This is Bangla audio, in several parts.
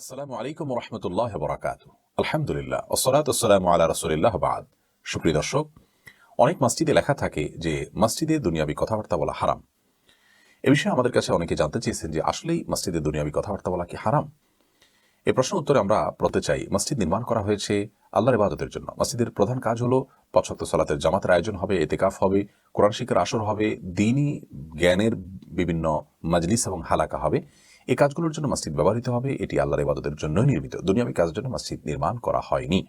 আসসালামু আলাইকুম রহমতুল্লাহ বরাকাত আলহামদুলিল্লাহ। ওসলাত আসসালামু আলা রসুলিল্লাহ বাদ। সুপ্রিয় দর্শক, অনেক মসজিদে লেখা থাকে যে মসজিদে দুনিয়াবি কথাবার্তা বলা হারাম। এ বিষয়ে আমাদের কাছে অনেকে জানতে চেয়েছেন যে আসলেই মসজিদে দুনিয়াবি কথাবার্তা বলা কি হারাম? এই প্রশ্ন উত্তরে আমরা বলতে চাই, মসজিদ নির্মাণ করা হয়েছে আল্লাহর ইবাদতের জন্য। মসজিদের প্রধান কাজ হলো পঁচাত্তর সালাতের জামাতের আয়োজন হবে, এতেকাফ হবে, কোরআন শিক্ষার আসর হবে, দিনই জ্ঞানের বিভিন্ন মাজলিস এবং হালাকা হবে। এই কাজগুলোর জন্য মসজিদ ব্যবহৃত হবে। এটি আল্লাহর ইবাদতের জন্যই নির্মিত। দুনিয়াবী কাজের জন্য মসজিদ নির্মাণ করা হয়নি।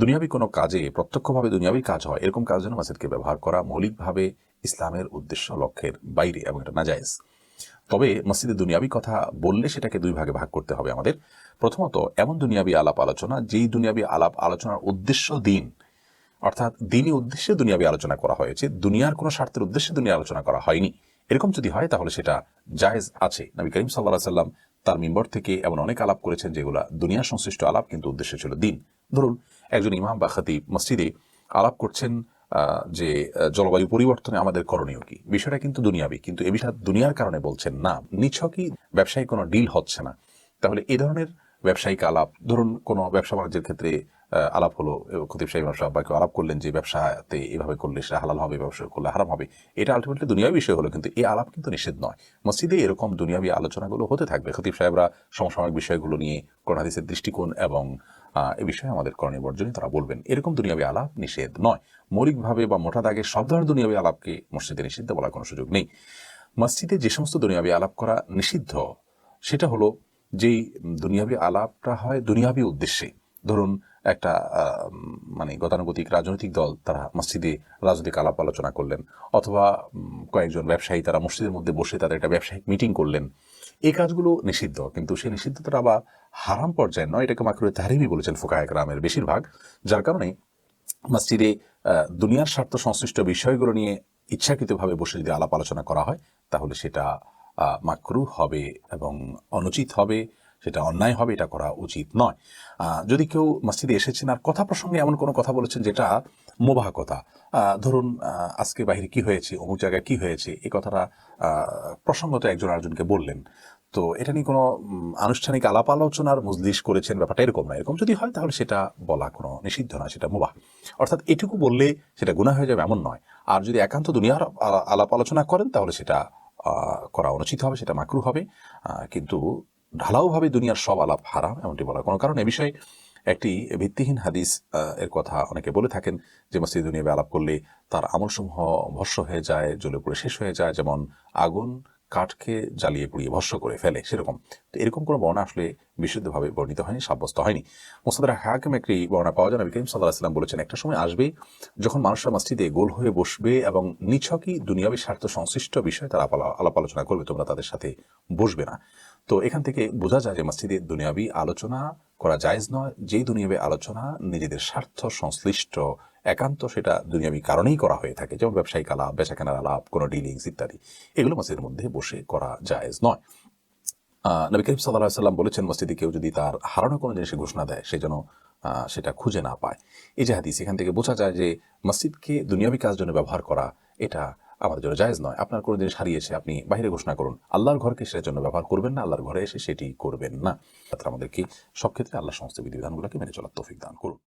দুনিয়াবী কোনো কাজে প্রত্যক্ষভাবে দুনিয়াবী কাজ হয়। এরকম কাজের জন্য মসজিদকে ব্যবহার করা মৌলিকভাবে ইসলামের উদ্দেশ্য লক্ষ্যের বাইরে এবং এটা নাজায়েজ। তবে মসজিদে দুনিয়াবী কথা বললে সেটাকে দুই ভাগে ভাগ করতে হবে আমাদের। প্রথমত, এমন দুনিয়াবী আলাপ আলোচনা যেই দুনিয়াবী আলাপ আলোচনার উদ্দেশ্য দিন। অর্থাৎ দিনই উদ্দেশ্যে দুনিয়াবী আলোচনা করা হয়েছে। দুনিয়ার কোনো স্বার্থের উদ্দেশ্যে দুনিয়া আলোচনা করা হয়নি। এরকম যদি হয়, তাহলে সেটা জায়েজ আছে। নবী করিম সাল্লাহ সাল্লাম তার মিম্বর থেকে এমন অনেক আলাপ করেছেন, যেগুলা দুনিয়া সংশ্লিষ্ট আলাপ, কিন্তু উদ্দেশ্য ছিল দিন। ধরুন, একজন ইমাম বা খতিব মসজিদে আলাপ করছেন যে জলবায়ু পরিবর্তনে আমাদের করণীয় কি? বিষয়টা কিন্তু দুনিয়াবি, কিন্তু এ বিষয়টা দুনিয়ার কারণে বলছেন না। নিছকই ব্যবসায়িক কোনো ডিল হচ্ছে না। তাহলে এ ধরনের ব্যবসায়িক আলাপ, ধরুন কোনো ব্যবসা বাণিজ্যের ক্ষেত্রে আলাপ হলো খতিব সাহেব ব্যবসা বা কেউ আলাপ করলেন যে ব্যবসাতে এভাবে করলে সেটা হালাল হবে, ব্যবসা করলে হারাম হবে। এটা আলটিমেটলি দুনিয়াবী বিষয় হলো, কিন্তু এই আলাপ কিন্তু নিষেধ নয়। মসজিদে এরকম দুনিয়াবী আলোচনাগুলো হতে থাকবে। খতিব সাহেবরা সমসাময়িক বিষয়গুলো নিয়ে কোরআন দৃষ্টিকোণ এবং এ বিষয়ে আমাদের করণীয় বর্জনই তারা বলবেন। এরকম দুনিয়াবী আলাপ নিষেধ নয়। মৌলিকভাবে বা মোটা দাগে সব ধরনের দুনিয়াবী আলাপকে মসজিদে নিষিদ্ধ বলার কোনো সুযোগ নেই। মসজিদে যে সমস্ত দুনিয়াবী আলাপ করা নিষিদ্ধ, সেটা হলো যেই দুনিয়াবী আলাপটা হয় দুনিয়াবী উদ্দেশ্যে। ধরুন একটা মানে গতানুগতিক রাজনৈতিক দল তারা মসজিদে রাজনৈতিক আলাপ আলোচনা করলেন অথবা কয়েকজন ব্যবসায়ী তারা মসজিদের মধ্যে বসে তাদের একটা ব্যবসায়িক মিটিং করলেন। এই কাজগুলো নিষিদ্ধ, কিন্তু সেই নিষিদ্ধতা আবার হারাম পর্যায়ে নয়, এটাকে মাকরুয়ে তাহারিমি বলেছেন ফোকায়ক রামের বেশিরভাগ, যার কারণে মসজিদে দুনিয়ার স্বার্থ সংশ্লিষ্ট বিষয়গুলো নিয়ে ইচ্ছাকৃতভাবে বসে যদি আলাপ আলোচনা করা হয়, তাহলে সেটা মাকরু হবে এবং অনুচিত হবে। সেটা অন্যায় হবে, এটা করা উচিত নয়। যদি কেউ মসজিদে এসেছেন আর কথা প্রসঙ্গে এমন কোনো কথা বলেছেন যেটা মোবাহ কথা ধরুন আজকে বাইরে কি হয়েছে, অমুক জায়গায় কি হয়েছে এই কথাটা প্রসঙ্গত একজন আরেকজনকে বললেন। তো এটা নিয়ে কোনো আনুষ্ঠানিক আলাপ আলোচনার মজলিস করেছেন ব্যাপারটা এরকম না। এরকম যদি হয় তাহলে সেটা বলা কোনো নিষিদ্ধ না, সেটা মুবাহ। অর্থাৎ এটুকু বললে সেটা গুনাহ হয়ে যাবে এমন নয়। আর যদি একান্ত দুনিয়ার আলাপ আলোচনা করেন তাহলে সেটা করা অনুচিত হবে, সেটা মাকরু হবে। কিন্তু ঢালাওভাবে দুনিয়ার সব আলাপ হারাম এমনটি বলার কোনো কারণ এ বিষয়ে একটি ভিত্তিহীন হাদিস এর কথা অনেকে বলে থাকেন যে মসজিদ দুনিয়া আলাপ করলে তার আমলসমূহ ভস্য হয়ে যায়, জ্বলে পুড়ে শেষ হয়ে যায়, যেমন আগুন কাঠকে জ্বালিয়ে পুড়িয়ে ভস্য করে ফেলে, সেরকম। তো এরকম কোনো বর্ণনা আসলে বিশুদ্ধভাবে বর্ণিত হয়নি, সাব্যস্ত হয়নি। মোসাদার হাকিম একটি বর্ণা পাওয়া যায়। নবী করিম সাল্লাহ সাল্লাম বলেছেন, একটা সময় আসবে যখন মানুষরা মসজিদে গোল হয়ে বসবে এবং নিছকই দুনিয়াবী স্বার্থ সংশ্লিষ্ট বিষয়ে তারা আলাপ আলোচনা করবে, তোমরা তাদের সাথে বসবে না। তো এখান থেকে বোঝা যায় যে মসজিদে দুনিয়াবী আলোচনা করা জায়েজ নয়। যেই দুনিয়াবী আলোচনা নিজেদের স্বার্থ, সংশ্লিষ্ট, একান্ত সেটা দুনিয়াবী কারণেই করা হয়ে থাকে। যেমন ব্যবসায়িক আলাপ, বেচাকেনার আলাপ, কোনো ডিলিংস ইত্যাদি। এগুলো মসজিদের মধ্যে বসে করা জায়েজ নয়। নবী করিম সাল্লাহ সাল্লাম বলেছেন, মসজিদে কেউ যদি তার হারানো কোনো জিনিসের ঘোষণা দেয়, সে যেন সেটা খুঁজে না পায়। এই যে হাদিস, এখান থেকে বোঝা যায় যে মসজিদকে দুনিয়াবী কাজ জন্য ব্যবহার করা, এটা আমাদের জন্য জায়েজ নয়। আপনার কোনো জিনিস হারিয়েছে আপনি বাইরে ঘোষণা করুন। আল্লাহর ঘরকে সেটার জন্য ব্যবহার করবেন না, আল্লাহর ঘরে এসে সেটি করবেন না। তাতে আমাদেরকে সব ক্ষেত্রে আল্লাহ সমস্ত বিধিবিধানগুলোকে মেনে চলার তৌফিক দান করুন।